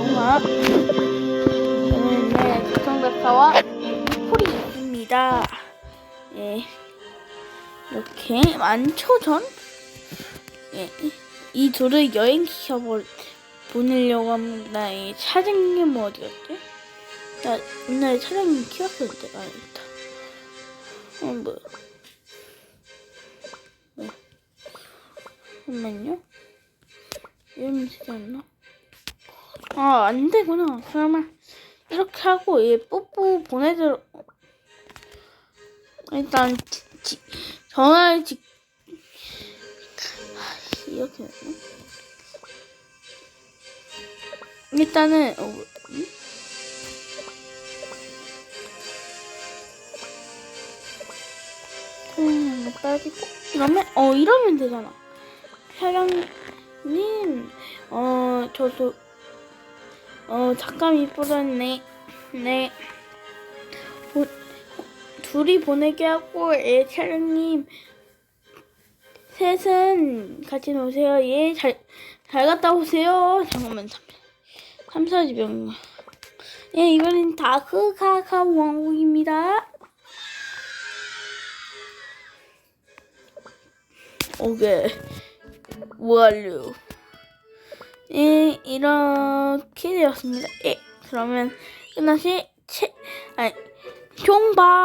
정말 저는 네 시청자카와 폴이입니다. 예 이렇게 만초전 예, 이 둘을 여행 시켜 볼 보내려고 합니다. 이 사장님 어디 갔지? 나 옛날에 사장님 키웠었는데 아니다. 어 뭐? 네. 잠깐만요. 이름 쓰였나? 아, 안 되구나. 그러면 이렇게 하고 얘 뽀뽀 보내들 일단 지, 지, 전화를 직 하, 이렇게 되나? 일단은 어, 뭐, 음? 음, 빠지고 이러면 어 이러면 되잖아. 사장님, 어 저도 어 잠깐 이쁘었네 네. 보, 둘이 보내게 하고 예 사장님 셋은 같이 노세요. 예 잘 잘 갔다 오세요. 잠깐만 삼 삼사지병. 예 이번엔 다크카카 왕국입니다. 오케이. 완료. 예, 이렇게 되었습니다. 예, 그러면 끝나시, 채, 아니, 총바.